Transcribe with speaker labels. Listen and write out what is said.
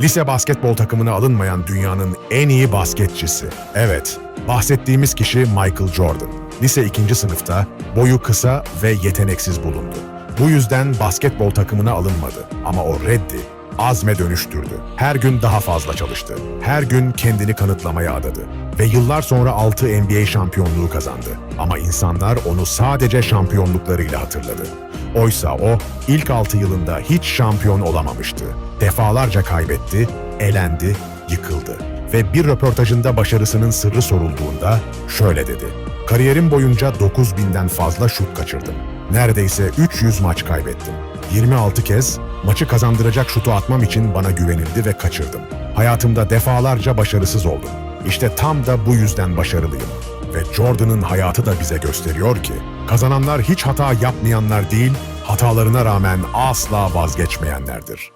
Speaker 1: Lise basketbol takımına alınmayan dünyanın en iyi basketçisi. Evet, bahsettiğimiz kişi Michael Jordan. Lise 2. sınıfta boyu kısa ve yeteneksiz bulundu. Bu yüzden basketbol takımına alınmadı ama o reddi azme dönüştürdü. Her gün daha fazla çalıştı. Her gün kendini kanıtlamaya adadı. Ve yıllar sonra 6 NBA şampiyonluğu kazandı. Ama insanlar onu sadece şampiyonluklarıyla hatırladı. Oysa o ilk 6 yılında hiç şampiyon olamamıştı. Defalarca kaybetti, elendi, yıkıldı. Ve bir röportajında başarısının sırrı sorulduğunda şöyle dedi. Kariyerim boyunca 9000'den fazla şut kaçırdım. Neredeyse 300 maç kaybettim. 26 kez maçı kazandıracak şutu atmam için bana güvenildi ve kaçırdım. Hayatımda defalarca başarısız oldum. İşte tam da bu yüzden başarılıyım. Ve Jordan'ın hayatı da bize gösteriyor ki kazananlar hiç hata yapmayanlar değil, hatalarına rağmen asla vazgeçmeyenlerdir.